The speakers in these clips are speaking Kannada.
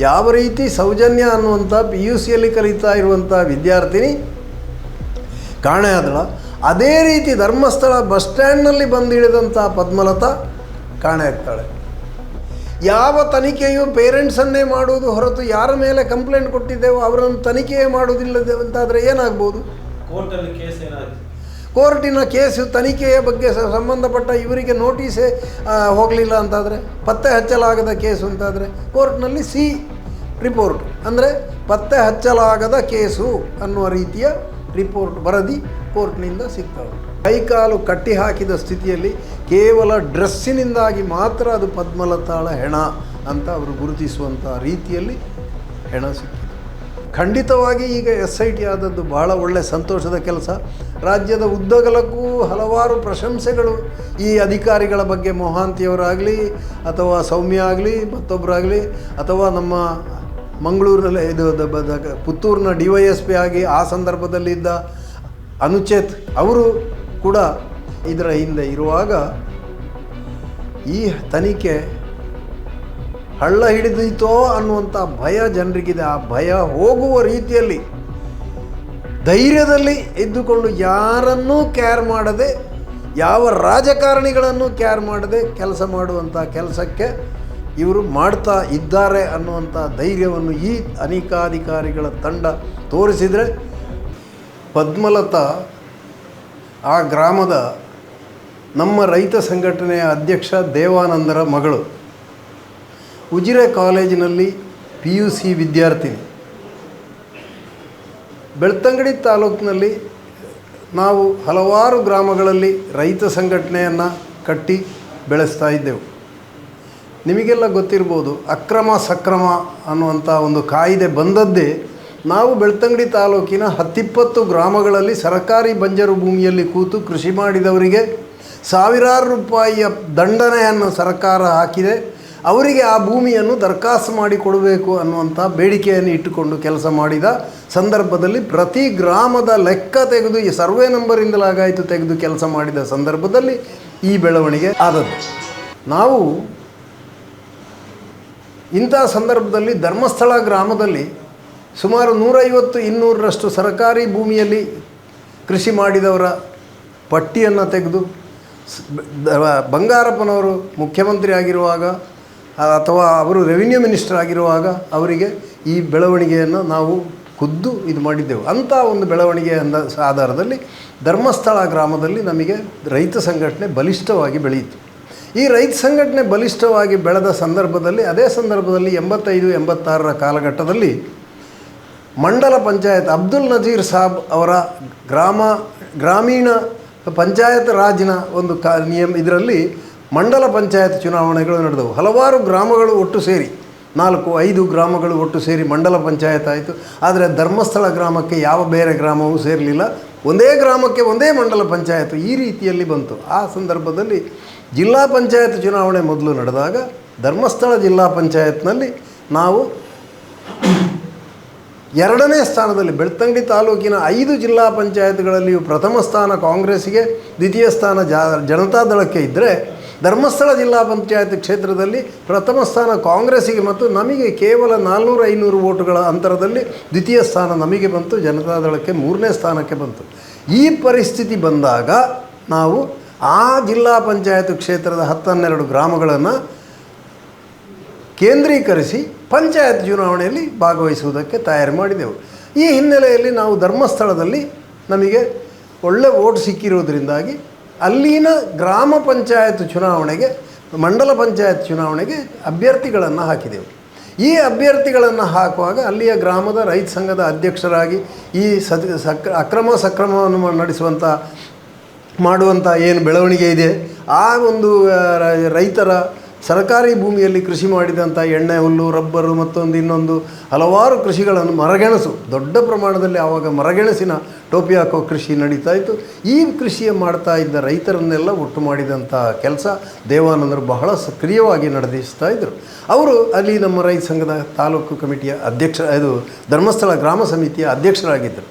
ಯಾವ ರೀತಿ ಸೌಜನ್ಯ ಅನ್ನುವಂಥ ಪಿ ಯು ಸಿಯಲ್ಲಿ ಕಲಿತಾ ಇರುವಂಥ ವಿದ್ಯಾರ್ಥಿನಿ? ಕಾಣೆ ಆದಳ. ಅದೇ ರೀತಿ ಧರ್ಮಸ್ಥಳ ಬಸ್ ಸ್ಟ್ಯಾಂಡ್ನಲ್ಲಿ ಬಂದಿಳಿದಂಥ ಪದ್ಮಲತಾ ಕಾಣೆ ಆಗ್ತಾಳೆ. ಯಾವ ತನಿಖೆಯು ಪೇರೆಂಟ್ಸನ್ನೇ ಮಾಡುವುದು ಹೊರತು ಯಾರ ಮೇಲೆ ಕಂಪ್ಲೇಂಟ್ ಕೊಟ್ಟಿದ್ದೇವೋ ಅವರನ್ನು ತನಿಖೆಯೇ ಮಾಡುವುದಿಲ್ಲದೆ ಅಂತಾದರೆ ಏನಾಗ್ಬೋದು? ಕೋರ್ಟಲ್ಲಿ ಕೇಸ್ ಏನಾಯ್ತು? ಕೋರ್ಟಿನ ಕೇಸು ತನಿಖೆಯ ಬಗ್ಗೆ ಸಂಬಂಧಪಟ್ಟ ಇವರಿಗೆ ನೋಟಿಸೇ ಹೋಗಲಿಲ್ಲ ಅಂತಾದರೆ, ಪತ್ತೆ ಹಚ್ಚಲಾಗದ ಕೇಸು ಅಂತಾದರೆ, ಕೋರ್ಟ್ನಲ್ಲಿ ಸಿ ರಿಪೋರ್ಟ್. ಅಂದರೆ ಪತ್ತೆ ಹಚ್ಚಲಾಗದ ಕೇಸು ಅನ್ನುವ ರೀತಿಯ ರಿಪೋರ್ಟ್ ವರದಿ ಕೋರ್ಟ್ನಿಂದ ಸಿಗ್ತಾ ಉಂಟು. ಕೈಕಾಲು ಕಟ್ಟಿ ಹಾಕಿದ ಸ್ಥಿತಿಯಲ್ಲಿ ಕೇವಲ ಡ್ರೆಸ್ಸಿನಿಂದಾಗಿ ಮಾತ್ರ ಅದು ಪದ್ಮಲತಾಳ ಹೆಣ ಅಂತ ಅವರು ಗುರುತಿಸುವಂಥ ರೀತಿಯಲ್ಲಿ ಹೆಣ ಸಿಕ್ಕಿದೆ. ಖಂಡಿತವಾಗಿ ಈಗ ಎಸ್ ಐ ಟಿ ಆದದ್ದು ಬಹಳ ಒಳ್ಳೆಯ ಸಂತೋಷದ ಕೆಲಸ. ರಾಜ್ಯದ ಉದ್ದಗಲಕ್ಕೂ ಹಲವಾರು ಪ್ರಶಂಸೆಗಳು. ಈ ಅಧಿಕಾರಿಗಳ ಬಗ್ಗೆ ಮೊಹಾಂತಿಯವರಾಗಲಿ ಅಥವಾ ಸೌಮ್ಯ ಆಗಲಿ ಮತ್ತೊಬ್ಬರಾಗಲಿ ಅಥವಾ ನಮ್ಮ ಮಂಗಳೂರಿನಲ್ಲಿ ಇದು ಪುತ್ತೂರಿನ ಡಿ ವೈ ಎಸ್ ಪಿ ಆಗಿ ಆ ಸಂದರ್ಭದಲ್ಲಿ ಇದ್ದ ಅನುಚೇತ್ ಅವರು ಕೂಡ ಇದರ ಹಿಂದೆ ಇರುವಾಗ ಈ ತನಿಖೆ ಹಳ್ಳ ಹಿಡಿದೀತೋ ಅನ್ನುವಂಥ ಭಯ ಜನರಿಗಿದೆ. ಆ ಭಯ ಹೋಗುವ ರೀತಿಯಲ್ಲಿ ಧೈರ್ಯದಲ್ಲಿ ಇದ್ದುಕೊಂಡು ಯಾರನ್ನೂ ಕ್ಯಾರ್ ಮಾಡದೆ, ಯಾವ ರಾಜಕಾರಣಿಗಳನ್ನು ಕ್ಯಾರ್ ಮಾಡದೆ ಕೆಲಸ ಮಾಡುವಂಥ ಕೆಲಸಕ್ಕೆ ಇವರು ಮಾಡ್ತಾ ಇದ್ದಾರೆ ಅನ್ನುವಂಥ ಧೈರ್ಯವನ್ನು ಈ ಅನೇಕಾಧಿಕಾರಿಗಳ ತಂಡ ತೋರಿಸಿದರೆ ಪದ್ಮಲತಾ ಆ ಗ್ರಾಮದ ನಮ್ಮ ರೈತ ಸಂಘಟನೆಯ ಅಧ್ಯಕ್ಷ ದೇವಾನಂದರ ಮಗಳು ಉಜಿರೆ ಕಾಲೇಜಿನಲ್ಲಿ ಪಿ ಯು ಸಿ ವಿದ್ಯಾರ್ಥಿನಿ. ಬೆಳ್ತಂಗಡಿ ತಾಲೂಕಿನಲ್ಲಿ ನಾವು ಹಲವಾರು ಗ್ರಾಮಗಳಲ್ಲಿ ರೈತ ಸಂಘಟನೆಯನ್ನು ಕಟ್ಟಿ ಬೆಳೆಸ್ತಾ ಇದ್ದೆವು. ನಿಮಗೆಲ್ಲ ಗೊತ್ತಿರ್ಬೋದು ಅಕ್ರಮ ಸಕ್ರಮ ಅನ್ನುವಂಥ ಒಂದು ಕಾಯಿದೆ ಬಂದದ್ದೇ ನಾವು ಬೆಳ್ತಂಗಡಿ ತಾಲೂಕಿನ ಹತ್ತಿಪ್ಪತ್ತು ಗ್ರಾಮಗಳಲ್ಲಿ ಸರ್ಕಾರಿ ಬಂಜರು ಭೂಮಿಯಲ್ಲಿ ಕೂತು ಕೃಷಿ ಮಾಡಿದವರಿಗೆ ಸಾವಿರಾರು ರೂಪಾಯಿಯ ದಂಡನೆಯನ್ನು ಸರ್ಕಾರ ಹಾಕಿದೆ. ಅವರಿಗೆ ಆ ಭೂಮಿಯನ್ನು ದರ್ಖಾಸ್ತು ಮಾಡಿ ಕೊಡಬೇಕು ಅನ್ನುವಂಥ ಬೇಡಿಕೆಯನ್ನು ಇಟ್ಟುಕೊಂಡು ಕೆಲಸ ಮಾಡಿದ ಸಂದರ್ಭದಲ್ಲಿ ಪ್ರತಿ ಗ್ರಾಮದ ಲೆಕ್ಕ ತೆಗೆದು, ಈ ಸರ್ವೆ ನಂಬರಿಂದಲಾಗಾಯಿತು ತೆಗೆದು ಕೆಲಸ ಮಾಡಿದ ಸಂದರ್ಭದಲ್ಲಿ ಈ ಬೆಳವಣಿಗೆ ಆದದ್ದು. ನಾವು ಇಂಥ ಸಂದರ್ಭದಲ್ಲಿ ಧರ್ಮಸ್ಥಳ ಗ್ರಾಮದಲ್ಲಿ ಸುಮಾರು ನೂರೈವತ್ತು ಇನ್ನೂರರಷ್ಟು ಸರ್ಕಾರಿ ಭೂಮಿಯಲ್ಲಿ ಕೃಷಿ ಮಾಡಿದವರ ಪಟ್ಟಿಯನ್ನು ತೆಗೆದು ಬಂಗಾರಪ್ಪನವರು ಮುಖ್ಯಮಂತ್ರಿ ಆಗಿರುವಾಗ ಅಥವಾ ಅವರು ರೆವಿನ್ಯೂ ಮಿನಿಸ್ಟರ್ ಆಗಿರುವಾಗ ಅವರಿಗೆ ಈ ಬೆಳವಣಿಗೆಯನ್ನು ನಾವು ಖುದ್ದು ಇದು ಮಾಡಿದ್ದೆವು. ಅಂಥ ಒಂದು ಬೆಳವಣಿಗೆ ಅಂದ ಆಧಾರದಲ್ಲಿ ಧರ್ಮಸ್ಥಳ ಗ್ರಾಮದಲ್ಲಿ ನಮಗೆ ರೈತ ಸಂಘಟನೆ ಬಲಿಷ್ಠವಾಗಿ ಬೆಳೆಯಿತು. ಈ ರೈತ ಸಂಘಟನೆ ಬಲಿಷ್ಠವಾಗಿ ಬೆಳೆದ ಸಂದರ್ಭದಲ್ಲಿ, ಅದೇ ಸಂದರ್ಭದಲ್ಲಿ ಎಂಬತ್ತೈದು, ಎಂಬತ್ತಾರರ ಕಾಲಘಟ್ಟದಲ್ಲಿ ಮಂಡಲ ಪಂಚಾಯತ್ ಅಬ್ದುಲ್ ನಜೀರ್ ಸಾಬ್ ಅವರ ಗ್ರಾಮ, ಗ್ರಾಮೀಣ ಪಂಚಾಯತ್ ರಾಜಿನ ಒಂದು ಕಾ, ನಿಯಮ ಇದರಲ್ಲಿ ಮಂಡಲ ಪಂಚಾಯತ್ ಚುನಾವಣೆಗಳು ನಡೆದವು. ಹಲವಾರು ಗ್ರಾಮಗಳು ಒಟ್ಟು ಸೇರಿ, ನಾಲ್ಕು, ಐದು ಗ್ರಾಮಗಳು ಒಟ್ಟು ಸೇರಿ ಮಂಡಲ ಪಂಚಾಯತ್ ಆಯಿತು. ಆದರೆ ಧರ್ಮಸ್ಥಳ ಗ್ರಾಮಕ್ಕೆ ಯಾವ ಬೇರೆ ಗ್ರಾಮವೂ ಸೇರಲಿಲ್ಲ. ಒಂದೇ ಗ್ರಾಮಕ್ಕೆ ಒಂದೇ ಮಂಡಲ ಪಂಚಾಯತ್ ಈ ರೀತಿಯಲ್ಲಿ ಬಂತು. ಆ ಸಂದರ್ಭದಲ್ಲಿ ಜಿಲ್ಲಾ ಪಂಚಾಯತ್ ಚುನಾವಣೆ ಮೊದಲು ನಡೆದಾಗ ಧರ್ಮಸ್ಥಳ ಜಿಲ್ಲಾ ಪಂಚಾಯತ್ನಲ್ಲಿ ನಾವು ಎರಡನೇ ಸ್ಥಾನದಲ್ಲಿ ಬೆಳ್ತಂಗಡಿ ತಾಲೂಕಿನ ಐದು ಜಿಲ್ಲಾ ಪಂಚಾಯತ್ಗಳಲ್ಲಿಯೂ ಪ್ರಥಮ ಸ್ಥಾನ ಕಾಂಗ್ರೆಸ್ಗೆ ದ್ವಿತೀಯ ಸ್ಥಾನ ಜಾ ಜನತಾದಳಕ್ಕೆ ಇದ್ದರೆ ಧರ್ಮಸ್ಥಳ ಜಿಲ್ಲಾ ಪಂಚಾಯತ್ ಕ್ಷೇತ್ರದಲ್ಲಿ ಪ್ರಥಮ ಸ್ಥಾನ ಕಾಂಗ್ರೆಸ್ಸಿಗೆ ಮತ್ತು ನಮಗೆ ಕೇವಲ ನಾಲ್ನೂರು ಐನೂರು ಓಟುಗಳ ಅಂತರದಲ್ಲಿ ದ್ವಿತೀಯ ಸ್ಥಾನ ನಮಗೆ ಬಂತು. ಜನತಾದಳಕ್ಕೆ ಮೂರನೇ ಸ್ಥಾನಕ್ಕೆ ಬಂತು. ಈ ಪರಿಸ್ಥಿತಿ ಬಂದಾಗ ನಾವು ಆ ಜಿಲ್ಲಾ ಪಂಚಾಯತ್ ಕ್ಷೇತ್ರದ ಹತ್ತನ್ನೆರಡು ಗ್ರಾಮಗಳನ್ನು ಕೇಂದ್ರೀಕರಿಸಿ ಪಂಚಾಯತ್ ಚುನಾವಣೆಯಲ್ಲಿ ಭಾಗವಹಿಸುವುದಕ್ಕೆ ತಯಾರು ಮಾಡಿದೆವು. ಈ ಹಿನ್ನೆಲೆಯಲ್ಲಿ ನಾವು ಧರ್ಮಸ್ಥಳದಲ್ಲಿ ನಮಗೆ ಒಳ್ಳೆ ಓಟ್ ಸಿಕ್ಕಿರೋದ್ರಿಂದಾಗಿ ಅಲ್ಲಿನ ಗ್ರಾಮ ಪಂಚಾಯತ್ ಚುನಾವಣೆಗೆ, ಮಂಡಲ ಪಂಚಾಯತ್ ಚುನಾವಣೆಗೆ ಅಭ್ಯರ್ಥಿಗಳನ್ನು ಹಾಕಿದೆವು. ಈ ಅಭ್ಯರ್ಥಿಗಳನ್ನು ಹಾಕುವಾಗ ಅಲ್ಲಿಯ ಗ್ರಾಮದ ರೈತ ಸಂಘದ ಅಧ್ಯಕ್ಷರಾಗಿ ಈ ಸದ್, ಸಕ್, ಅಕ್ರಮ ಸಕ್ರಮವನ್ನು ನಡೆಸುವಂಥ ಮಾಡುವಂಥ ಏನು ಬೆಳವಣಿಗೆ ಇದೆ, ಆ ಒಂದು ರೈತರ ಸರ್ಕಾರಿ ಭೂಮಿಯಲ್ಲಿ ಕೃಷಿ ಮಾಡಿದಂಥ ಎಣ್ಣೆ, ಹುಲ್ಲು, ರಬ್ಬರು ಮತ್ತೊಂದು ಇನ್ನೊಂದು ಹಲವಾರು ಕೃಷಿಗಳನ್ನು ಮರಗೆಣಸು. ದೊಡ್ಡ ಪ್ರಮಾಣದಲ್ಲಿ ಆವಾಗ ಮರಗೆಣಸಿನ ಟೋಪಿ ಹಾಕೋ ಕೃಷಿ ನಡೀತಾ ಇತ್ತು. ಈ ಕೃಷಿಯ ಮಾಡ್ತಾ ಇದ್ದ ರೈತರನ್ನೆಲ್ಲ ಒಟ್ಟು ಮಾಡಿದಂಥ ಕೆಲಸ ದೇವಾನಂದರು ಬಹಳ ಸಕ್ರಿಯವಾಗಿ ನಡೆದಿಸ್ತಾ ಇದ್ದರು ಅವರು ಅಲ್ಲಿ ನಮ್ಮ ರೈತ ಸಂಘದ ತಾಲೂಕು ಕಮಿಟಿಯ ಅಧ್ಯಕ್ಷ, ಇದು ಧರ್ಮಸ್ಥಳ ಗ್ರಾಮ ಸಮಿತಿಯ ಅಧ್ಯಕ್ಷರಾಗಿದ್ದರು.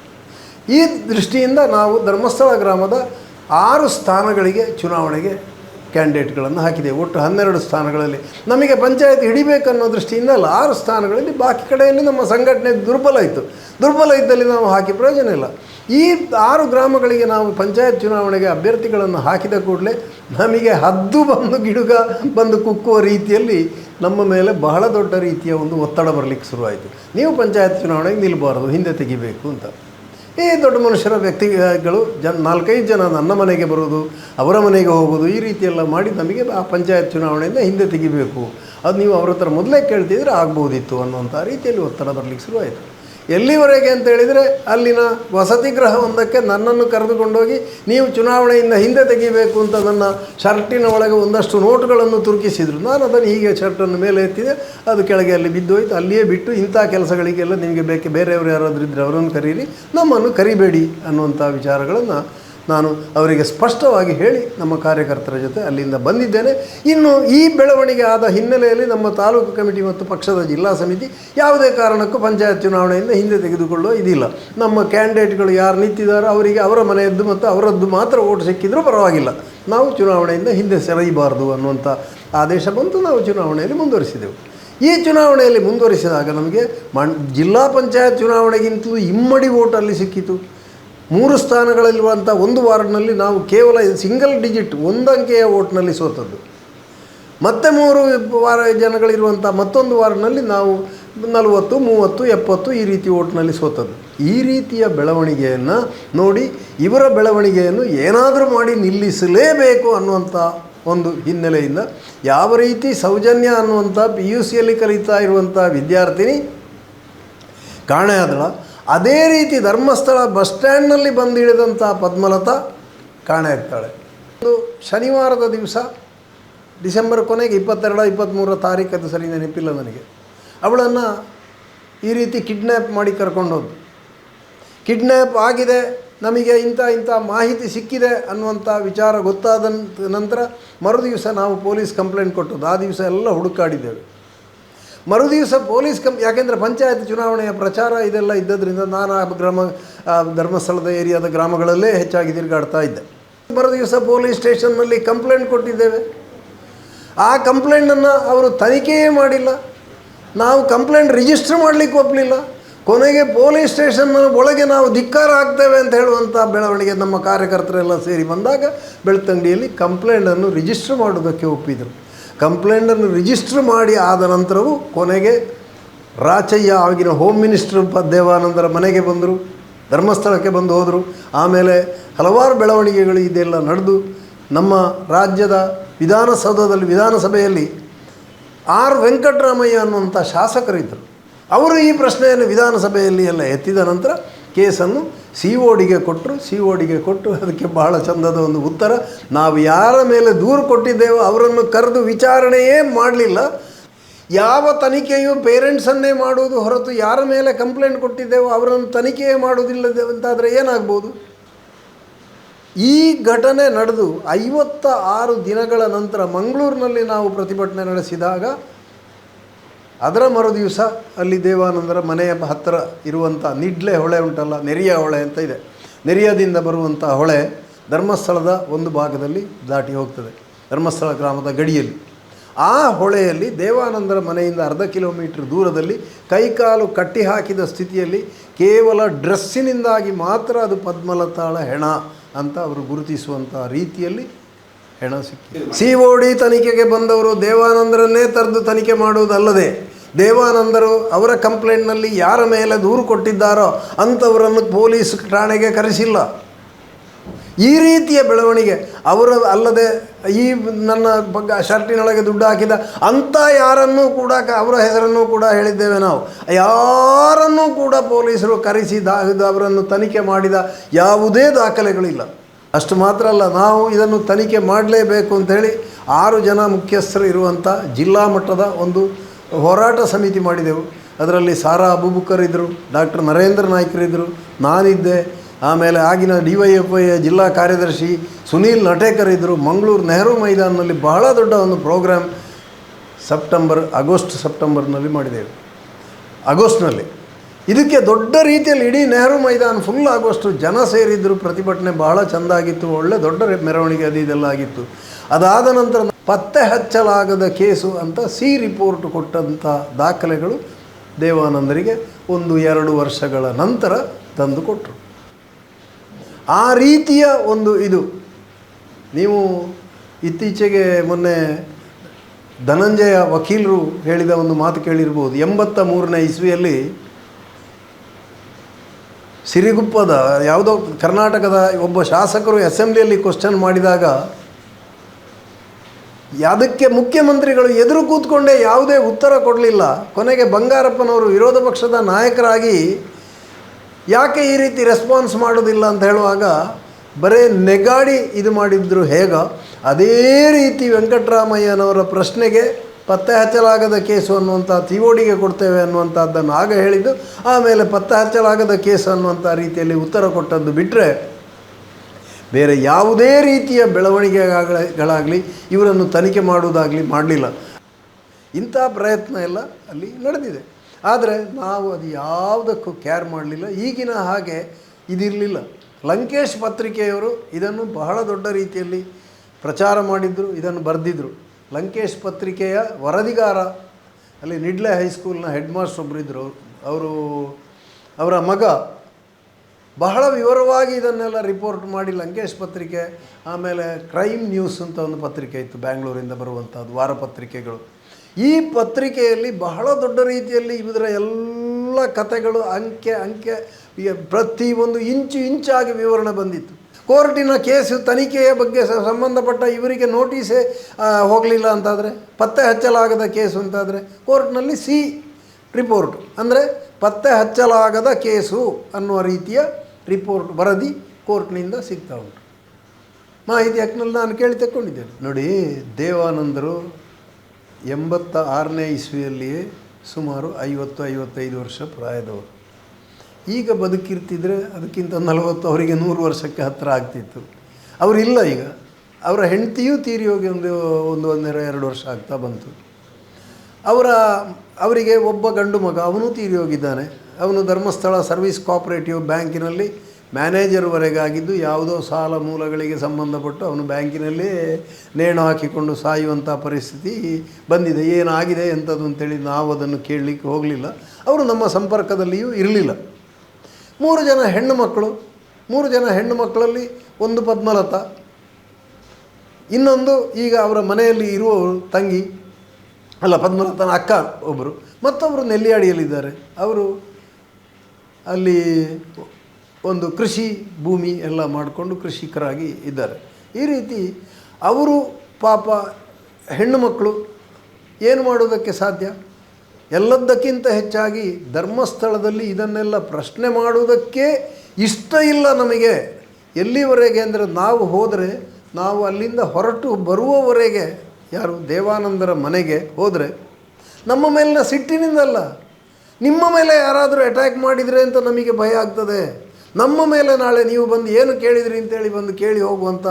ಈ ದೃಷ್ಟಿಯಿಂದ ನಾವು ಧರ್ಮಸ್ಥಳ ಗ್ರಾಮದ ಆರು ಸ್ಥಾನಗಳಿಗೆ ಚುನಾವಣೆಗೆ ಕ್ಯಾಂಡಿಡೇಟ್ಗಳನ್ನು ಹಾಕಿದೆ. ಒಟ್ಟು ಹನ್ನೆರಡು ಸ್ಥಾನಗಳಲ್ಲಿ ನಮಗೆ ಪಂಚಾಯತ್ ಹಿಡಿಬೇಕನ್ನೋ ದೃಷ್ಟಿಯಿಂದ ಅಲ್ಲ, ಆರು ಸ್ಥಾನಗಳಲ್ಲಿ ಬಾಕಿ ಕಡೆಯಲ್ಲಿ ನಮ್ಮ ಸಂಘಟನೆ ದುರ್ಬಲ ಇತ್ತು. ದುರ್ಬಲ ಇದ್ದಲ್ಲಿ ನಾವು ಹಾಕಿ ಪ್ರಯೋಜನ ಇಲ್ಲ. ಈ ಆರು ಗ್ರಾಮಗಳಿಗೆ ನಾವು ಪಂಚಾಯತ್ ಚುನಾವಣೆಗೆ ಅಭ್ಯರ್ಥಿಗಳನ್ನು ಹಾಕಿದ ಕೂಡಲೇ ನಮಗೆ ಹದ್ದು ಬಂದು ಗಿಡುಗ ಬಂದು ಕುಕ್ಕುವ ರೀತಿಯಲ್ಲಿ ನಮ್ಮ ಮೇಲೆ ಬಹಳ ದೊಡ್ಡ ರೀತಿಯ ಒಂದು ಒತ್ತಡ ಬರಲಿಕ್ಕೆ ಶುರುವಾಯಿತು. ನೀವು ಪಂಚಾಯತ್ ಚುನಾವಣೆಗೆ ನಿಲ್ಲಬಾರದು ಹಿಂದೆ ತೆಗಿಬೇಕು ಅಂತ. ಈ ದೊಡ್ಡ ಮನುಷ್ಯರ ವ್ಯಕ್ತಿಗಳು, ಜನ ನಾಲ್ಕೈದು ಜನ ನನ್ನ ಮನೆಗೆ ಬರೋದು ಅವರ ಮನೆಗೆ ಹೋಗೋದು ಈ ರೀತಿಯೆಲ್ಲ ಮಾಡಿ ನಮಗೆ ಆ ಪಂಚಾಯತ್ ಚುನಾವಣೆಯಿಂದ ಹಿಂದೆ ತೆಗಿಬೇಕು. ಅದು ನೀವು ಅವ್ರ ಹತ್ರ ಮೊದಲೇ ಕೇಳ್ತಿದ್ರೆ ಆಗ್ಬೋದಿತ್ತು ಅನ್ನುವಂಥ ರೀತಿಯಲ್ಲಿ ಒತ್ತಡ ಬರಲಿಕ್ಕೆ ಶುರುವಾಯಿತು. ಎಲ್ಲಿವರೆಗೆ ಅಂತ ಹೇಳಿದರೆ ಅಲ್ಲಿನ ವಸತಿ ಗೃಹವೊಂದಕ್ಕೆ ನನ್ನನ್ನು ಕರೆದುಕೊಂಡೋಗಿ ನೀವು ಚುನಾವಣೆಯಿಂದ ಹಿಂದೆ ತೆಗಿಬೇಕು ಅಂತ ನನ್ನ ಶರ್ಟಿನ ಒಳಗೆ ಒಂದಷ್ಟು ನೋಟುಗಳನ್ನು ತುರುಕಿಸಿದರು. ನಾನು ಅದನ್ನು ಹೀಗೆ ಶರ್ಟನ್ನು ಮೇಲೆ ಎತ್ತಿದೆ. ಅದು ಕೆಳಗೆ ಅಲ್ಲಿ ಬಿದ್ದೋಯ್ತು. ಅಲ್ಲಿಯೇ ಬಿಟ್ಟು ಇಂಥ ಕೆಲಸಗಳಿಗೆಲ್ಲ ನಿಮಗೆ ಬೇಕೆ, ಬೇರೆಯವರು ಯಾರಾದರೂ ಇದ್ದರೆ ಅವರನ್ನು ಕರೀರಿ. ನಮ್ಮನ್ನು ಕರಿಬೇಡಿ ಅನ್ನುವಂಥ ವಿಚಾರಗಳನ್ನು ನಾನು ಅವರಿಗೆ ಸ್ಪಷ್ಟವಾಗಿ ಹೇಳಿ ನಮ್ಮ ಕಾರ್ಯಕರ್ತರ ಜೊತೆ ಅಲ್ಲಿಂದ ಬಂದಿದ್ದೇನೆ. ಇನ್ನು ಈ ಬೆಳವಣಿಗೆ ಆದ ಹಿನ್ನೆಲೆಯಲ್ಲಿ ನಮ್ಮ ತಾಲೂಕು ಕಮಿಟಿ ಮತ್ತು ಪಕ್ಷದ ಜಿಲ್ಲಾ ಸಮಿತಿ ಯಾವುದೇ ಕಾರಣಕ್ಕೂ ಪಂಚಾಯತ್ ಚುನಾವಣೆಯಿಂದ ಹಿಂದೆ ತೆಗೆದುಕೊಳ್ಳುವ ಇದಿಲ್ಲ. ನಮ್ಮ ಕ್ಯಾಂಡಿಡೇಟ್ಗಳು ಯಾರು ನಿಂತಿದ್ದಾರೋ ಅವರಿಗೆ ಅವರ ಮನೆಯದ್ದು ಮತ್ತು ಅವರದ್ದು ಮಾತ್ರ ಓಟ್ ಸಿಕ್ಕಿದರೂ ಪರವಾಗಿಲ್ಲ. ನಾವು ಚುನಾವಣೆಯಿಂದ ಹಿಂದೆ ಸೆಳೆಯಬಾರದು ಅನ್ನುವಂಥ ಆದೇಶ ಬಂತು. ನಾವು ಚುನಾವಣೆಯಲ್ಲಿ ಮುಂದುವರಿಸಿದೆವು. ಈ ಚುನಾವಣೆಯಲ್ಲಿ ಮುಂದುವರಿಸಿದಾಗ ನಮಗೆ ಮಣ್ ಜಿಲ್ಲಾ ಪಂಚಾಯತ್ ಚುನಾವಣೆಗಿಂತಲೂ ಇಮ್ಮಡಿ ಓಟ್ ಅಲ್ಲಿ ಸಿಕ್ಕಿತು. ಮೂರು ಸ್ಥಾನಗಳಲ್ಲಿರುವಂಥ ಒಂದು ವಾರ್ಡ್ನಲ್ಲಿ ನಾವು ಕೇವಲ ಸಿಂಗಲ್ ಡಿಜಿಟ್ ಒಂದಂಕೆಯ ಓಟ್ನಲ್ಲಿ ಸೋತದ್ದು. ಮತ್ತೆ ಮೂರು ವಾರ ಜನಗಳಿರುವಂಥ ಮತ್ತೊಂದು ವಾರ್ಡ್ನಲ್ಲಿ ನಾವು ನಲವತ್ತು, ಮೂವತ್ತು, ಎಪ್ಪತ್ತು ಈ ರೀತಿ ಓಟ್ನಲ್ಲಿ ಸೋತದ್ದು. ಈ ರೀತಿಯ ಬೆಳವಣಿಗೆಯನ್ನು ನೋಡಿ ಇವರ ಬೆಳವಣಿಗೆಯನ್ನು ಏನಾದರೂ ಮಾಡಿ ನಿಲ್ಲಿಸಲೇಬೇಕು ಅನ್ನುವಂಥ ಒಂದು ಹಿನ್ನೆಲೆಯಿಂದ ಯಾವ ರೀತಿ ಸೌಜನ್ಯ ಅನ್ನುವಂಥ ಪಿ ಯು ಸಿಯಲ್ಲಿ ಕಲಿತಾ ಇರುವಂಥ ವಿದ್ಯಾರ್ಥಿನಿ ಕಾಣೆಯಾದಳ. ಅದೇ ರೀತಿ ಧರ್ಮಸ್ಥಳ ಬಸ್ ಸ್ಟ್ಯಾಂಡ್ನಲ್ಲಿ ಬಂದು ಇಳಿದಂಥ ಪದ್ಮಲತಾ ಕಾಣೆ ಆಗ್ತಾಳೆ. ಒಂದು ಶನಿವಾರದ ದಿವಸ ಡಿಸೆಂಬರ್ ಕೊನೆಗೆ ಇಪ್ಪತ್ತೆರಡ ಇಪ್ಪತ್ತ್ಮೂರ ತಾರೀಕು ಅದು ಸರಿ ನೆನಪಿಲ್ಲ ನನಗೆ. ಅವಳನ್ನು ಈ ರೀತಿ ಕಿಡ್ನ್ಯಾಪ್ ಮಾಡಿ ಕರ್ಕೊಂಡೋದು ಕಿಡ್ನ್ಯಾಪ್ ಆಗಿದೆ, ನಮಗೆ ಇಂಥ ಇಂಥ ಮಾಹಿತಿ ಸಿಕ್ಕಿದೆ ಅನ್ನುವಂಥ ವಿಚಾರ ಗೊತ್ತಾದ ನಂತರ ಮರು ದಿವಸ ನಾವು ಪೊಲೀಸ್ ಕಂಪ್ಲೇಂಟ್ ಕೊಟ್ಟದ್ದು. ಆ ದಿವಸ ಎಲ್ಲ ಹುಡುಕಾಡಿದ್ದೇವೆ. ಮರುದಿವಸ ಪೊಲೀಸ್ ಕಂ ಯಾಕೆಂದರೆ ಪಂಚಾಯತ್ ಚುನಾವಣೆಯ ಪ್ರಚಾರ ಇದೆಲ್ಲ ಇದ್ದದ್ರಿಂದ ನಾನು ಆ ಗ್ರಾಮ ಧರ್ಮಸ್ಥಳದ ಏರಿಯಾದ ಗ್ರಾಮಗಳಲ್ಲೇ ಹೆಚ್ಚಾಗಿ ತಿರುಗಾಡ್ತಾ ಇದ್ದೆ. ಮರುದಿವಸ ಪೊಲೀಸ್ ಸ್ಟೇಷನ್ನಲ್ಲಿ ಕಂಪ್ಲೇಂಟ್ ಕೊಟ್ಟಿದ್ದೇವೆ. ಆ ಕಂಪ್ಲೇಂಟನ್ನು ಅವರು ತನಿಖೆಯೇ ಮಾಡಿಲ್ಲ. ನಾವು ಕಂಪ್ಲೇಂಟ್ ರಿಜಿಸ್ಟರ್ ಮಾಡಲಿಕ್ಕೆ ಒಪ್ಪಲಿಲ್ಲ ಕೊನೆಗೆ ಪೊಲೀಸ್ ಸ್ಟೇಷನ್ನ ಒಳಗೆ ನಾವು ಧಿಕ್ಕಾರ ಆಗ್ತೇವೆ ಅಂತ ಹೇಳುವಂಥ ಬೆಳವಣಿಗೆ ನಮ್ಮ ಕಾರ್ಯಕರ್ತರೆಲ್ಲ ಸೇರಿ ಬಂದಾಗ ಬೆಳ್ತಂಗಡಿಯಲ್ಲಿ ಕಂಪ್ಲೇಂಟನ್ನು ರಿಜಿಸ್ಟರ್ ಮಾಡೋದಕ್ಕೆ ಒಪ್ಪಿದರು. ಕಂಪ್ಲೇಂಟನ್ನು ರಿಜಿಸ್ಟರ್ ಮಾಡಿ ಆದ ನಂತರವೂ ಕೊನೆಗೆ ರಾಚಯ್ಯ ಆಗಿನ ಹೋಮ್ ಮಿನಿಸ್ಟರ್ ಪ ದೇವಾನಂದರ ಮನೆಗೆ ಬಂದರು, ಧರ್ಮಸ್ಥಳಕ್ಕೆ ಬಂದು ಹೋದರು. ಆಮೇಲೆ ಹಲವಾರು ಬೆಳವಣಿಗೆಗಳು ಇದೆಲ್ಲ ನಡೆದು ನಮ್ಮ ರಾಜ್ಯದ ವಿಧಾನಸೌಧದಲ್ಲಿ, ವಿಧಾನಸಭೆಯಲ್ಲಿ ಆರ್ ವೆಂಕಟರಾಮಯ್ಯ ಅನ್ನುವಂಥ ಶಾಸಕರಿದ್ದರು. ಅವರು ಈ ಪ್ರಶ್ನೆಯನ್ನು ವಿಧಾನಸಭೆಯಲ್ಲಿ ಎಲ್ಲ ಎತ್ತಿದ ನಂತರ ಕೇಸನ್ನು ಸಿ ಓಡಿಗೆ ಕೊಟ್ಟರು ಸಿ ಓಡಿಗೆ ಕೊಟ್ಟು ಅದಕ್ಕೆ ಬಹಳ ಚಂದದ ಒಂದು ಉತ್ತರ. ನಾವು ಯಾರ ಮೇಲೆ ದೂರು ಕೊಟ್ಟಿದ್ದೇವೋ ಅವರನ್ನು ಕರೆದು ವಿಚಾರಣೆಯೇ ಮಾಡಲಿಲ್ಲ. ಯಾವ ತನಿಖೆಯು ಪೇರೆಂಟ್ಸನ್ನೇ ಮಾಡುವುದು ಹೊರತು ಯಾರ ಮೇಲೆ ಕಂಪ್ಲೇಂಟ್ ಕೊಟ್ಟಿದ್ದೇವೋ ಅವರನ್ನು ತನಿಖೆಯೇ ಮಾಡುವುದಿಲ್ಲದೆ ಅಂತಾದರೆ ಏನಾಗ್ಬೋದು? ಈ ಘಟನೆ ನಡೆದು ಐವತ್ತ ಆರು ದಿನಗಳ ನಂತರ ಮಂಗಳೂರಿನಲ್ಲಿ ನಾವು ಪ್ರತಿಭಟನೆ ನಡೆಸಿದಾಗ ಅದರ ಮರುದಿವಸ ಅಲ್ಲಿ ದೇವಾನಂದರ ಮನೆಯ ಹತ್ತಿರ ಇರುವಂಥ ನಿಡ್ಲೆ ಹೊಳೆ ಉಂಟಲ್ಲ, ನೆರಿಯ ಹೊಳೆ ಅಂತ ಇದೆ. ನೆರಿಯದಿಂದ ಬರುವಂಥ ಹೊಳೆ ಧರ್ಮಸ್ಥಳದ ಒಂದು ಭಾಗದಲ್ಲಿ ದಾಟಿ ಹೋಗ್ತದೆ, ಧರ್ಮಸ್ಥಳ ಗ್ರಾಮದ ಗಡಿಯಲ್ಲಿ. ಆ ಹೊಳೆಯಲ್ಲಿ ದೇವಾನಂದರ ಮನೆಯಿಂದ ಅರ್ಧ ಕಿಲೋಮೀಟರ್ ದೂರದಲ್ಲಿ ಕೈಕಾಲು ಕಟ್ಟಿ ಹಾಕಿದ ಸ್ಥಿತಿಯಲ್ಲಿ ಕೇವಲ ಡ್ರೆಸ್ಸಿನಿಂದಾಗಿ ಮಾತ್ರ ಅದು ಪದ್ಮಲತಾಳ ಹೆಣ ಅಂತ ಅವರು ಗುರುತಿಸುವಂಥ ರೀತಿಯಲ್ಲಿ ಹೆಣ ಸಿಕ್ಕಿ ಸಿ ಓ ಡಿ ತನಿಖೆಗೆ ಬಂದವರು ದೇವಾನಂದರನ್ನೇ ತರೆದು ತನಿಖೆ ಮಾಡುವುದಲ್ಲದೆ ದೇವಾನಂದರು ಅವರ ಕಂಪ್ಲೇಂಟ್ನಲ್ಲಿ ಯಾರ ಮೇಲೆ ದೂರು ಕೊಟ್ಟಿದ್ದಾರೋ ಅಂಥವರನ್ನು ಪೊಲೀಸ್ ಠಾಣೆಗೆ ಕರೆಸಿಲ್ಲ. ಈ ರೀತಿಯ ಬೆಳವಣಿಗೆ ಅವರ ಅಲ್ಲದೆ ಈ ನನ್ನ ಬಗ್ಗೆ ಶರ್ಟಿನೊಳಗೆ ದುಡ್ಡು ಹಾಕಿದ ಅಂಥ ಯಾರನ್ನೂ ಕೂಡ ಅವರ ಹೆಸರನ್ನು ಕೂಡ ಹೇಳಿದ್ದೇವೆ ನಾವು. ಯಾರನ್ನೂ ಕೂಡ ಪೊಲೀಸರು ಕರೆಸಿ ಅವರನ್ನು ತನಿಖೆ ಮಾಡಿದ ಯಾವುದೇ ದಾಖಲೆಗಳಿಲ್ಲ. ಅಷ್ಟು ಮಾತ್ರ ಅಲ್ಲ, ನಾವು ಇದನ್ನು ತನಿಖೆ ಮಾಡಲೇಬೇಕು ಅಂಥೇಳಿ ಆರು ಜನ ಮುಖ್ಯಸ್ಥರು ಇರುವಂಥ ಜಿಲ್ಲಾ ಮಟ್ಟದ ಒಂದು ಹೋರಾಟ ಸಮಿತಿ ಮಾಡಿದೆವು. ಅದರಲ್ಲಿ ಸಾರಾ ಅಬುಬುಕರ್ ಇದ್ದರು ಡಾಕ್ಟರ್ ನರೇಂದ್ರ ನಾಯ್ಕರಿದ್ದರು ನಾನಿದ್ದೆ. ಆಮೇಲೆ ಆಗಿನ ಡಿ ವೈ ಎಫ್ ಐ ಜಿಲ್ಲಾ ಕಾರ್ಯದರ್ಶಿ ಸುನೀಲ್ ನಟೇಕರ್ ಇದ್ದರು ಮಂಗಳೂರು ನೆಹರು ಮೈದಾನದಲ್ಲಿ ಬಹಳ ದೊಡ್ಡ ಒಂದು ಪ್ರೋಗ್ರಾಮ್ ಸೆಪ್ಟೆಂಬರ್, ಆಗಸ್ಟ್ ಸೆಪ್ಟೆಂಬರ್ನಲ್ಲಿ ಮಾಡಿದೆವು. ಆಗಸ್ಟ್ನಲ್ಲಿ ಇದಕ್ಕೆ ದೊಡ್ಡ ರೀತಿಯಲ್ಲಿ ಇಡೀ ನೆಹರು ಮೈದಾನ ಫುಲ್ ಆಗುವಷ್ಟು ಜನ ಸೇರಿದ್ರು. ಪ್ರತಿಭಟನೆ ಬಹಳ ಚೆಂದಾಗಿತ್ತು. ಒಳ್ಳೆ ದೊಡ್ಡ ಮೆರವಣಿಗೆ ಅದು ಇದೆಲ್ಲ ಆಗಿತ್ತು. ಅದಾದ ನಂತರ ಪತ್ತೆ ಹಚ್ಚಲಾಗದ ಕೇಸು ಅಂತ ಸಿ ರಿಪೋರ್ಟ್ ಕೊಟ್ಟಂಥ ದಾಖಲೆಗಳು ದೇವಾನಂದರಿಗೆ ಒಂದು ಎರಡು ವರ್ಷಗಳ ನಂತರ ತಂದು ಕೊಟ್ಟರು ಆ ರೀತಿಯ ಒಂದು ಇದು. ನೀವು ಇತ್ತೀಚೆಗೆ ಮೊನ್ನೆ ಧನಂಜಯ ವಕೀಲರು ಹೇಳಿದ ಒಂದು ಮಾತು ಕೇಳಿರ್ಬೋದು. ಎಂಬತ್ತ ಮೂರನೇ ಇಸ್ವಿಯಲ್ಲಿ ಸಿರಿಗುಪ್ಪದ, ಯಾವುದೋ ಕರ್ನಾಟಕದ ಒಬ್ಬ ಶಾಸಕರು ಅಸೆಂಬ್ಲಿಯಲ್ಲಿ ಕ್ವಶನ್ ಮಾಡಿದಾಗ ಯಾವುದಕ್ಕೆ ಮುಖ್ಯಮಂತ್ರಿಗಳು ಎದುರು ಕೂತ್ಕೊಂಡೇ ಯಾವುದೇ ಉತ್ತರ ಕೊಡಲಿಲ್ಲ? ಕೊನೆಗೆ ಬಂಗಾರಪ್ಪನವರು ವಿರೋಧ ಪಕ್ಷದ ನಾಯಕರಾಗಿ ಯಾಕೆ ಈ ರೀತಿ ರೆಸ್ಪಾನ್ಸ್ ಮಾಡೋದಿಲ್ಲ? ಅಂತ ಹೇಳುವಾಗ, ಬರೇ ನೆಗಾಡಿ ಇದು ಮಾಡಿದ್ರು ಹೇಗ? ಅದೇ ರೀತಿ ವೆಂಕಟರಾಮಯ್ಯನವರ ಪ್ರಶ್ನೆಗೆ ಪತ್ತೆ ಹಚ್ಚಲಾಗದ ಕೇಸು ಅನ್ನುವಂಥ ತಿವೋಡಿಗೆ ಕೊಡ್ತೇವೆ ಅನ್ನುವಂಥದ್ದನ್ನು ಆಗ ಹೇಳಿದ್ದು, ಆಮೇಲೆ ಪತ್ತೆ ಹಚ್ಚಲಾಗದ ಕೇಸು ಅನ್ನುವಂಥ ರೀತಿಯಲ್ಲಿ ಉತ್ತರ ಕೊಟ್ಟದ್ದು ಬಿಟ್ಟರೆ ಬೇರೆ ಯಾವುದೇ ರೀತಿಯ ಬೆಳವಣಿಗೆಗಳಾಗಲಿ ಇವರನ್ನು ತನಿಖೆ ಮಾಡುವುದಾಗಲಿ ಮಾಡಲಿಲ್ಲ. ಇಂಥ ಪ್ರಯತ್ನ ಎಲ್ಲ ಅಲ್ಲಿ ನಡೆದಿದೆ. ಆದರೆ ನಾವು ಅದು ಯಾವುದಕ್ಕೂ ಕೇರ್ ಮಾಡಲಿಲ್ಲ. ಈಗಿನ ಹಾಗೆ ಇದಿರಲಿಲ್ಲ. ಲಂಕೇಶ್ ಪತ್ರಿಕೆಯವರು ಇದನ್ನು ಬಹಳ ದೊಡ್ಡ ರೀತಿಯಲ್ಲಿ ಪ್ರಚಾರ ಮಾಡಿದ್ದರು ಇದನ್ನು ಬರೆದಿದ್ರು. ಲಂಕೇಶ್ ಪತ್ರಿಕೆಯ ವರದಿಗಾರ, ಅಲ್ಲಿ ನಿಡ್ಲೆ ಹೈಸ್ಕೂಲ್ನ ಹೆಡ್ ಮಾಸ್ಟರ್ ಒಬ್ಬರಿದ್ದರು ಅವರು, ಅವರ ಮಗ ಬಹಳ ವಿವರವಾಗಿ ಇದನ್ನೆಲ್ಲ ರಿಪೋರ್ಟ್ ಮಾಡಿ ಲಂಕೇಶ್ ಪತ್ರಿಕೆ, ಆಮೇಲೆ ಕ್ರೈಮ್ ನ್ಯೂಸ್ ಅಂತ ಒಂದು ಪತ್ರಿಕೆ ಇತ್ತು ಬ್ಯಾಂಗ್ಳೂರಿಂದ ಬರುವಂಥದ್ದು ವಾರಪತ್ರಿಕೆಗಳು ಈ ಪತ್ರಿಕೆಯಲ್ಲಿ ಬಹಳ ದೊಡ್ಡ ರೀತಿಯಲ್ಲಿ ಇದರ ಎಲ್ಲ ಕಥೆಗಳು ಅಂಕೆ ಅಂಕೆ ಪ್ರತಿ ಒಂದು ಇಂಚು ಇಂಚಾಗಿ ವಿವರಣೆ ಬಂದಿತ್ತು. ಕೋರ್ಟಿನ ಕೇಸು ತನಿಖೆಯ ಬಗ್ಗೆ ಸಂಬಂಧಪಟ್ಟ ಇವರಿಗೆ ನೋಟಿಸೇ ಹೋಗಲಿಲ್ಲ ಅಂತಾದರೆ, ಪತ್ತೆ ಹಚ್ಚಲಾಗದ ಕೇಸು ಅಂತಾದರೆ, ಕೋರ್ಟ್ನಲ್ಲಿ ಸಿ ರಿಪೋರ್ಟ್. ಅಂದರೆ ಪತ್ತೆ ಹಚ್ಚಲಾಗದ ಕೇಸು ಅನ್ನುವ ರೀತಿಯ ರಿಪೋರ್ಟ್, ವರದಿ ಕೋರ್ಟ್ನಿಂದ ಸಿಗ್ತಾ ಉಂಟು. ಮಾಹಿತಿ ಹಕ್ಕಿನಲ್ಲಿ ನಾನು ಕೇಳಿ ತಕ್ಕೊಂಡಿದ್ದೇನೆ. ನೋಡಿ, ದೇವಾನಂದರು ಎಂಬತ್ತ ಆರನೇ ಇಸ್ವಿಯಲ್ಲಿಯೇ ಸುಮಾರು ಐವತ್ತು, ಐವತ್ತೈದು ವರ್ಷ ಪ್ರಾಯದವರು. ಈಗ ಬದುಕಿರ್ತಿದ್ರೆ ಅದಕ್ಕಿಂತ ನಲವತ್ತು, ಅವರಿಗೆ ನೂರು ವರ್ಷಕ್ಕೆ ಹತ್ತಿರ ಆಗ್ತಿತ್ತು. ಅವರಿಲ್ಲ ಈಗ. ಅವರ ಹೆಂಡತಿಯೂ ತೀರಿ ಹೋಗಿ ಒಂದು ಒಂದು ಒಂದೆರಡು ಎರಡು ವರ್ಷ ಆಗ್ತಾ ಬಂತು. ಅವರ, ಅವರಿಗೆ ಒಬ್ಬ ಗಂಡು ಮಗ, ಅವನು ತೀರಿ ಹೋಗಿದ್ದಾನೆ. ಅವನು ಧರ್ಮಸ್ಥಳ ಸರ್ವಿಸ್ ಕೋಆಪರೇಟಿವ್ ಬ್ಯಾಂಕಿನಲ್ಲಿ ಮ್ಯಾನೇಜರ್ವರೆಗಾಗಿದ್ದು ಯಾವುದೋ ಸಾಲ ಮೂಲಗಳಿಗೆ ಸಂಬಂಧಪಟ್ಟು ಅವನು ಬ್ಯಾಂಕಿನಲ್ಲೇ ನೇಣು ಹಾಕಿಕೊಂಡು ಸಾಯುವಂಥ ಪರಿಸ್ಥಿತಿ ಬಂದಿದೆ. ಏನಾಗಿದೆ ಎಂಥದ್ದು ಅಂತೇಳಿ ನಾವು ಅದನ್ನು ಕೇಳಲಿಕ್ಕೆ ಹೋಗಲಿಲ್ಲ. ಅವರು ನಮ್ಮ ಸಂಪರ್ಕದಲ್ಲಿಯೂ ಇರಲಿಲ್ಲ. ಮೂರು ಜನ ಹೆಣ್ಣು ಮಕ್ಕಳು, ಮೂರು ಜನ ಹೆಣ್ಣು ಮಕ್ಕಳಲ್ಲಿ ಒಂದು ಪದ್ಮಲತ. ಇನ್ನೊಂದು ಈಗ ಅವರ ಮನೆಯಲ್ಲಿ ಇರುವವರು ತಂಗಿ, ಅಲ್ಲ ಪದ್ಮಲತನ ಅಕ್ಕ ಒಬ್ಬರು ಮತ್ತೊಬ್ಬರು ನೆಲ್ಲಿಯಾಡಿಯಲ್ಲಿದ್ದಾರೆ. ಅವರು ಅಲ್ಲಿ ಒಂದು ಕೃಷಿ ಭೂಮಿ ಎಲ್ಲ ಮಾಡಿಕೊಂಡು ಕೃಷಿಕರಾಗಿ ಇದ್ದಾರೆ. ಈ ರೀತಿ ಅವರು ಪಾಪ ಹೆಣ್ಣು ಮಕ್ಕಳು ಏನು ಮಾಡೋದಕ್ಕೆ ಸಾಧ್ಯ? ಎಲ್ಲದಕ್ಕಿಂತ ಹೆಚ್ಚಾಗಿ ಧರ್ಮಸ್ಥಳದಲ್ಲಿ ಇದನ್ನೆಲ್ಲ ಪ್ರಶ್ನೆ ಮಾಡುವುದಕ್ಕೆ ಇಷ್ಟ ಇಲ್ಲ ನಮಗೆ. ಎಲ್ಲಿವರೆಗೆ ಅಂದರೆ ನಾವು ಹೋದರೆ, ನಾವು ಅಲ್ಲಿಂದ ಹೊರಟು ಬರುವವರೆಗೆ, ಯಾರು ದೇವಾನಂದರ ಮನೆಗೆ ಹೋದರೆ, ನಮ್ಮ ಮೇಲಿನ ಸಿಟ್ಟಿನಿಂದಲ್ಲ. ನಿಮ್ಮ ಮೇಲೆ ಯಾರಾದರೂ ಅಟ್ಯಾಕ್ ಮಾಡಿದರೆ ಅಂತ ನಮಗೆ ಭಯ ಆಗ್ತದೆ. ನಮ್ಮ ಮೇಲೆ ನಾಳೆ ನೀವು ಬಂದು ಏನು ಕೇಳಿದ್ರಿ ಅಂತೇಳಿ ಬಂದು ಕೇಳಿ ಹೋಗುವಂಥ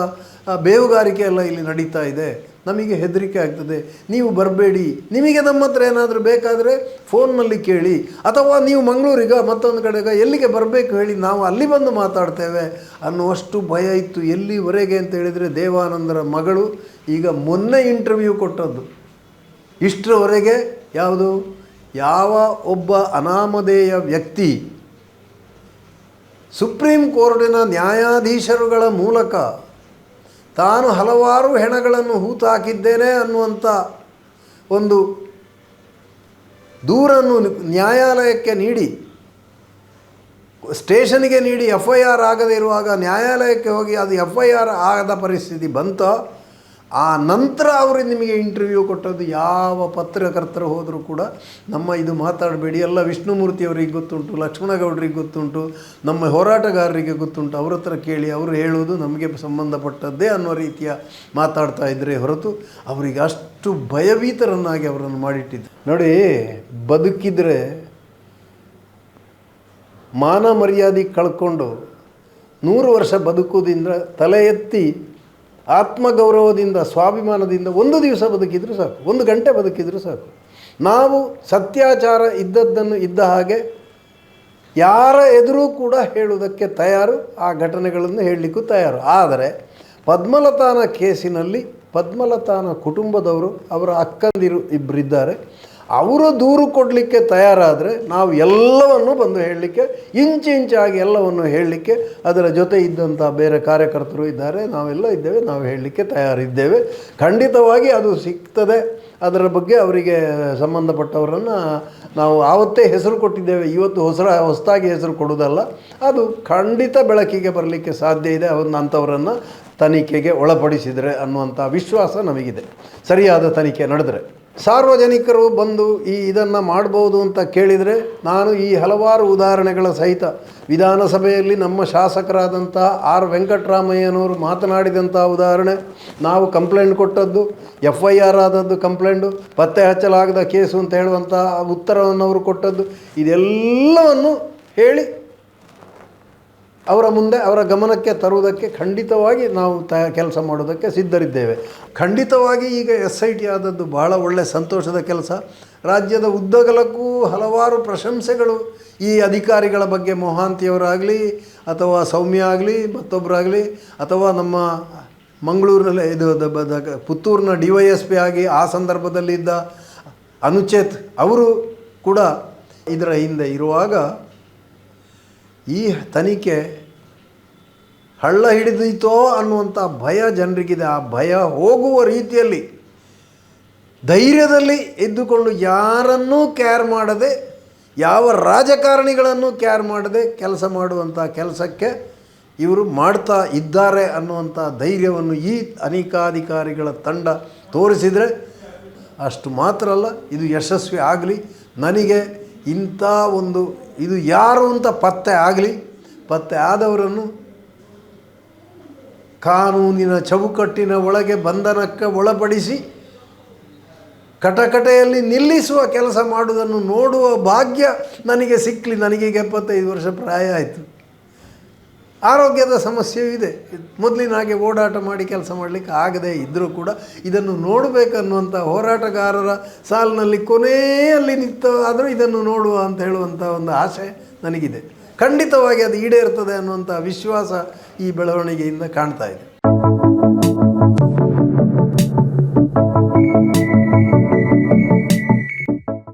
ಬೇವುಗಾರಿಕೆ ಎಲ್ಲ ಇಲ್ಲಿ ನಡೀತಾ ಇದೆ. ನಮಗೆ ಹೆದರಿಕೆ ಆಗ್ತದೆ. ನೀವು ಬರಬೇಡಿ. ನಿಮಗೆ ನಮ್ಮ ಹತ್ರ ಏನಾದರೂ ಬೇಕಾದರೆ ಫೋನ್ನಲ್ಲಿ ಕೇಳಿ. ಅಥವಾ ನೀವು ಮಂಗಳೂರಿಗ ಮತ್ತೊಂದು ಕಡೆಗ ಎಲ್ಲಿಗೆ ಬರಬೇಕು ಹೇಳಿ ನಾವು ಅಲ್ಲಿ ಬಂದು ಮಾತಾಡ್ತೇವೆ. ಅನ್ನುವಷ್ಟು ಭಯ ಇತ್ತು. ಎಲ್ಲಿವರೆಗೆ ಅಂತ ಹೇಳಿದರೆ ದೇವಾನಂದರ ಮಗಳು ಈಗ ಮೊನ್ನೆ ಇಂಟರ್ವ್ಯೂ ಕೊಟ್ಟದ್ದು. ಇಷ್ಟರವರೆಗೆ ಯಾವುದು? ಯಾವ ಒಬ್ಬ ಅನಾಮಧೇಯ ವ್ಯಕ್ತಿ ಸುಪ್ರೀಂ ಕೋರ್ಟಿನ ನ್ಯಾಯಾಧೀಶರುಗಳ ಮೂಲಕ ತಾನು ಹಲವಾರು ಹೆಣಗಳನ್ನು ಹೂತಾಕಿದ್ದೇನೆ ಅನ್ನುವಂಥ ಒಂದು ದೂರನ್ನು ನ್ಯಾಯಾಲಯಕ್ಕೆ ನೀಡಿ, ಸ್ಟೇಷನ್ಗೆ ನೀಡಿ ಎಫ್ ಐ ಆರ್ ಆಗದೇ ಇರುವಾಗ ನ್ಯಾಯಾಲಯಕ್ಕೆ ಹೋಗಿ ಅದು ಎಫ್ ಐ ಆರ್ ಆಗದ ಪರಿಸ್ಥಿತಿ ಬಂತೋ. ಆ ನಂತರ ಅವರು ನಿಮಗೆ ಇಂಟರ್ವ್ಯೂ ಕೊಟ್ಟದ್ದು ಯಾವ ಪತ್ರಕರ್ತರು ಹೋದರೂ ಕೂಡ ನಮ್ಮ ಇದು ಮಾತಾಡಬೇಡಿ, ಎಲ್ಲ ವಿಷ್ಣುಮೂರ್ತಿಯವರಿಗೆ ಗೊತ್ತುಂಟು, ಲಕ್ಷ್ಮಣಗೌಡರಿಗೆ ಗೊತ್ತುಂಟು, ನಮ್ಮ ಹೋರಾಟಗಾರರಿಗೆ ಗೊತ್ತುಂಟು, ಅವ್ರ ಹತ್ರ ಕೇಳಿ ಅವರು ಹೇಳುವುದು ನಮಗೆ ಸಂಬಂಧಪಟ್ಟದ್ದೇ ಅನ್ನೋ ರೀತಿಯ ಮಾತಾಡ್ತಾ ಇದ್ದರೆ ಹೊರತು ಅವರಿಗೆ ಅಷ್ಟು ಭಯಭೀತರನ್ನಾಗಿ ಅವರನ್ನು ಮಾಡಿಟ್ಟಿದ್ದು ನೋಡಿ, ಬದುಕಿದರೆ ಮಾನ ಮರ್ಯಾದೆ ಕಳ್ಕೊಂಡು ನೂರು ವರ್ಷ ಬದುಕೋದಿಂದ ತಲೆ ಎತ್ತಿ ಆತ್ಮಗೌರವದಿಂದ, ಸ್ವಾಭಿಮಾನದಿಂದ ಒಂದು ದಿವಸ ಬದುಕಿದ್ರು ಸಾಕು. ಒಂದು ಗಂಟೆ ಬದುಕಿದ್ರು ಸಾಕು. ನಾವು ಸತ್ಯಾಚಾರ ಇದ್ದದ್ದನ್ನು ಇದ್ದ ಹಾಗೆ ಯಾರ ಎದುರೂ ಕೂಡ ಹೇಳುವುದಕ್ಕೆ ತಯಾರು, ಆ ಘಟನೆಗಳನ್ನು ಹೇಳಲಿಕ್ಕೂ ತಯಾರು. ಆದರೆ ಪದ್ಮಲತಾನ ಕೇಸಿನಲ್ಲಿ ಪದ್ಮಲತಾನ ಕುಟುಂಬದವರು, ಅವರ ಅಕ್ಕಂದಿರು ಇಬ್ಬರಿದ್ದಾರೆ ಅವರು ದೂರು ಕೊಡಲಿಕ್ಕೆ ತಯಾರಾದರೆ ನಾವು ಎಲ್ಲವನ್ನು ಬಂದು ಹೇಳಲಿಕ್ಕೆ, ಇಂಚು ಇಂಚಾಗಿ ಎಲ್ಲವನ್ನು ಹೇಳಲಿಕ್ಕೆ, ಅದರ ಜೊತೆ ಇದ್ದಂಥ ಬೇರೆ ಕಾರ್ಯಕರ್ತರು ಇದ್ದಾರೆ. ನಾವೆಲ್ಲ ಇದ್ದೇವೆ, ನಾವು ಹೇಳಲಿಕ್ಕೆ ತಯಾರಿದ್ದೇವೆ. ಖಂಡಿತವಾಗಿ ಅದು ಸಿಗ್ತದೆ. ಅದರ ಬಗ್ಗೆ ಅವರಿಗೆ ಸಂಬಂಧಪಟ್ಟವರನ್ನು ನಾವು ಆವತ್ತೇ ಹೆಸರು ಕೊಟ್ಟಿದ್ದೇವೆ. ಇವತ್ತು ಹೊಸ, ಹೊಸದಾಗಿ ಹೆಸರು ಕೊಡೋದಲ್ಲ ಅದು ಖಂಡಿತ ಬೆಳಕಿಗೆ ಬರಲಿಕ್ಕೆ ಸಾಧ್ಯ ಇದೆ. ಅವನ್ನ ಅಂಥವರನ್ನು ತನಿಖೆಗೆ ಒಳಪಡಿಸಿದರೆ ಅನ್ನುವಂಥ ವಿಶ್ವಾಸ ನಮಗಿದೆ. ಸರಿಯಾದ ತನಿಖೆ ನಡೆದರೆ. ಸಾರ್ವಜನಿಕರು ಬಂದು ಈ ಇದನ್ನು ಮಾಡ್ಬೋದು ಅಂತ ಕೇಳಿದರೆ ನಾನು ಈ ಹಲವಾರು ಉದಾಹರಣೆಗಳ ಸಹಿತ ವಿಧಾನಸಭೆಯಲ್ಲಿ ನಮ್ಮ ಶಾಸಕರಾದಂಥ ಆರ್ ವೆಂಕಟರಾಮಯ್ಯನವರು ಮಾತನಾಡಿದಂಥ ಉದಾಹರಣೆ, ನಾವು ಕಂಪ್ಲೇಂಟ್ ಕೊಟ್ಟದ್ದು ಎಫ್ ಐ ಆರ್ ಆದದ್ದು ಕಂಪ್ಲೇಂಟು, ಪತ್ತೆ ಹಚ್ಚಲಾಗದ ಕೇಸು ಅಂತ ಹೇಳುವಂಥ ಉತ್ತರವನ್ನು ಅವರು ಕೊಟ್ಟದ್ದು, ಇದೆಲ್ಲವನ್ನು ಹೇಳಿ ಅವರ ಮುಂದೆ, ಅವರ ಗಮನಕ್ಕೆ ತರುವುದಕ್ಕೆ ಖಂಡಿತವಾಗಿ ನಾವು ತ, ಕೆಲಸ ಮಾಡೋದಕ್ಕೆ ಸಿದ್ಧರಿದ್ದೇವೆ. ಖಂಡಿತವಾಗಿ ಈಗ ಎಸ್ ಐ ಟಿ ಆದದ್ದು ಬಹಳ ಒಳ್ಳೆಯ ಸಂತೋಷದ ಕೆಲಸ. ರಾಜ್ಯದ ಉದ್ದಗಲಕ್ಕೂ ಹಲವಾರು ಪ್ರಶಂಸೆಗಳು ಈ ಅಧಿಕಾರಿಗಳ ಬಗ್ಗೆ, ಮೊಹಾಂತಿಯವರಾಗಲಿ ಅಥವಾ ಸೌಮ್ಯ ಆಗಲಿ ಮತ್ತೊಬ್ಬರಾಗಲಿ ಅಥವಾ ನಮ್ಮ ಮಂಗಳೂರಿನಲ್ಲಿ ಇದು ಪುತ್ತೂರಿನ ಡಿ ವೈ ಎಸ್ ಪಿ ಆಗಿ ಆ ಸಂದರ್ಭದಲ್ಲಿದ್ದ ಅನುಚೇತ್ ಅವರು ಕೂಡ ಇದರ ಹಿಂದೆ ಇರುವಾಗ ಈ ತನಿಖೆ ಹಳ್ಳ ಹಿಡಿದೀತೋ ಅನ್ನುವಂಥ ಭಯ ಜನರಿಗಿದೆ. ಆ ಭಯ ಹೋಗುವ ರೀತಿಯಲ್ಲಿ, ಧೈರ್ಯದಲ್ಲಿ ಇದ್ದುಕೊಂಡು ಯಾರನ್ನೂ ಕೇರ್ ಮಾಡದೆ, ಯಾವ ರಾಜಕಾರಣಿಗಳನ್ನು ಕೇರ್ ಮಾಡದೆ ಕೆಲಸ ಮಾಡುವಂಥ ಕೆಲಸಕ್ಕೆ ಇವರು ಮಾಡ್ತಾ ಇದ್ದಾರೆ ಅನ್ನುವಂಥ ಧೈರ್ಯವನ್ನು ಈ ಅನೇಕಾಧಿಕಾರಿಗಳ ತಂಡ ತೋರಿಸಿದರೆ ಅಷ್ಟು ಮಾತ್ರ ಅಲ್ಲ, ಇದು ಯಶಸ್ವಿ ಆಗಲಿ. ನನಗೆ ಇಂಥ ಒಂದು, ಇದು ಯಾರು ಅಂತ ಪತ್ತೆ ಆಗಲಿ, ಪತ್ತೆ ಆದವರನ್ನು ಕಾನೂನಿನ ಚೌಕಟ್ಟಿನ ಒಳಗೆ ಬಂಧನಕ್ಕೆ ಒಳಪಡಿಸಿ ಕಟಕಟೆಯಲ್ಲಿ ನಿಲ್ಲಿಸುವ ಕೆಲಸ ಮಾಡುವುದನ್ನು ನೋಡುವ ಭಾಗ್ಯ ನನಗೆ ಸಿಕ್ಕಲಿ ನನಗೀಗ ಎಪ್ಪತ್ತೈದು ವರ್ಷ ಪ್ರಾಯ ಆಯಿತು. ಆರೋಗ್ಯದ ಸಮಸ್ಯೆಯೂ ಇದೆ. ಮೊದಲಿನ ಹಾಗೆ ಓಡಾಟ ಮಾಡಿ ಕೆಲಸ ಮಾಡಲಿಕ್ಕೆ ಆಗದೇ ಇದ್ದರೂ ಕೂಡ ಇದನ್ನು ನೋಡಬೇಕನ್ನುವಂಥ ಹೋರಾಟಗಾರರ ಸಾಲಿನಲ್ಲಿ ಕೊನೆಯಲ್ಲಿ ನಿಂತ ಆದರೂ ಇದನ್ನು ನೋಡುವ ಅಂತ ಹೇಳುವಂಥ ಒಂದು ಆಸೆ ನನಗಿದೆ. ಖಂಡಿತವಾಗಿ ಅದು ಈಡೇರ್ತದೆ ಅನ್ನುವಂಥ ವಿಶ್ವಾಸ ಈ ಬೆಳವಣಿಗೆಯಿಂದ ಕಾಣ್ತಾ ಇದೆ.